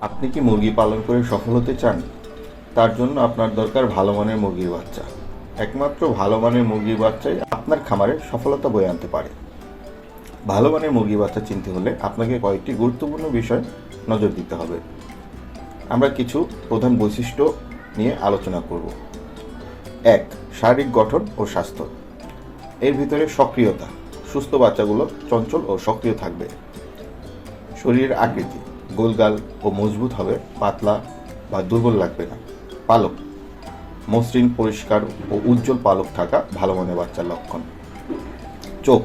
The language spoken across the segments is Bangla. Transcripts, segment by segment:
আপনি কি মুরগি পালন করে সফল হতে চান? তার জন্য আপনার দরকার ভালো মানের মুরগির বাচ্চা। একমাত্র ভালো মানের মুরগির বাচ্চাই আপনার খামারে সফলতা বয়ে আনতে পারে। ভালো মানের মুরগির বাচ্চা চিনতে হলে আপনাকে কয়েকটি গুরুত্বপূর্ণ বিষয় নজর দিতে হবে। আমরা কিছু প্রধান বৈশিষ্ট্য নিয়ে আলোচনা করব। এক, শারীরিক গঠন ও স্বাস্থ্য। এর ভিতরে সক্রিয়তা। সুস্থ বাচ্চাগুলো চঞ্চল ও সক্রিয় থাকবে। শরীরের আকৃতি গোলগাল ও মজবুত হবে, পাতলা বা দুর্বল লাগবে না। পালক, মসৃণ, পরিষ্কার ও উজ্জ্বল পালক থাকা ভালো মনে বাচ্চার লক্ষণ। চোখ,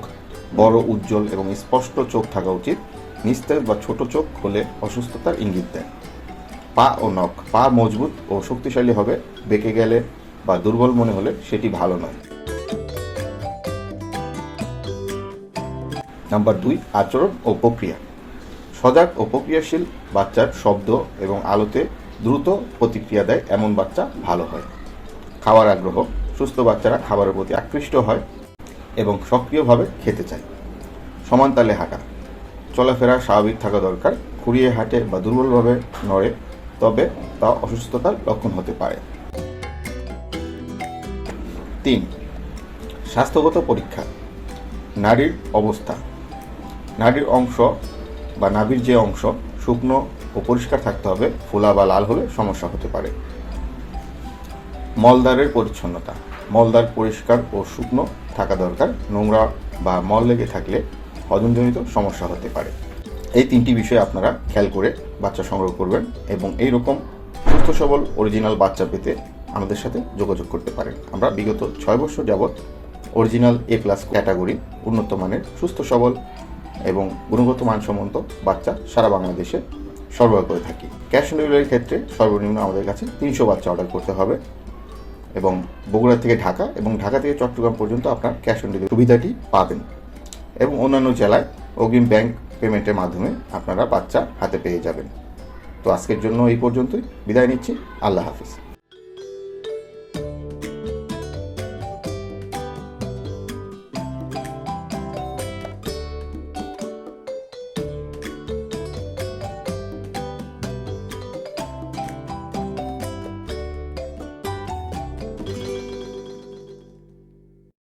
বড়, উজ্জ্বল এবং স্পষ্ট চোখ থাকা উচিত। নিস্তেজ বা ছোট চোখ হলে অসুস্থতার ইঙ্গিত দেয়। পা ও নখ, পা মজবুত ও শক্তিশালী হবে। বেঁকে গেলে বা দুর্বল মনে হলে সেটি ভালো নয়। নাম্বার দুই, আচরণ ও প্রক্রিয়া। সজাগ ও প্রক্রিয়াশীল বাচ্চার শব্দ এবং আলোতে দ্রুত প্রতিক্রিয়া দেয় এমন বাচ্চা ভালো হয়। খাওয়ার আগ্রহ, সুস্থ বাচ্চারা খাবারের প্রতি আকৃষ্ট হয় এবং সক্রিয়ভাবে খেতে চায়। সমান তালে হাঁটা। চলাফেরা স্বাভাবিক থাকা দরকার, খুঁড়িয়ে হাঁটে বা দুর্বলভাবে নড়ে, তবে তা অসুস্থতার লক্ষণ হতে পারে। তিন, স্বাস্থ্যগত পরীক্ষা। নারীর অবস্থা। নারীর অংশ বা নাভির যে অংশ, শুকনো ও পরিষ্কার থাকতে হবে। ফোলা বা লাল হলে সমস্যা হতে পারে। মলদ্বারের পরিচ্ছন্নতা। মলদ্বার পরিষ্কার ও শুকনো থাকা দরকার। নোংরা বা মল লেগে থাকলে হজমজনিত সমস্যা হতে পারে। এই তিনটি বিষয় আপনারা খেয়াল করে বাচ্চা সংগ্রহ করবেন এবং এই রকম সুস্থ সবল অরিজিনাল বাচ্চা পেতে আমাদের সাথে যোগাযোগ করতে পারেন। আমরা বিগত ছয় বছর যাবৎ অরিজিনাল এ প্লাস ক্যাটাগরি উন্নত মানের, সুস্থ সবল এবং গুণগত মানসম্মত বাচ্চা সারা বাংলাদেশে সরবরাহ করে থাকি। ক্যাশ অন ডেলিভারির ক্ষেত্রে সর্বনিম্ন আমাদের কাছে তিনশো বাচ্চা অর্ডার করতে হবে এবং বগুড়া থেকে ঢাকা এবং ঢাকা থেকে চট্টগ্রাম পর্যন্ত আপনার ক্যাশ অন ডেলিভারি সুবিধাটি পাবেন এবং অন্যান্য জেলায় অগ্রিম ব্যাংক পেমেন্টের মাধ্যমে আপনারা বাচ্চা হাতে পেয়ে যাবেন। তো আজকের জন্য এই পর্যন্তই। বিদায় নিচ্ছি। আল্লাহ হাফিজ।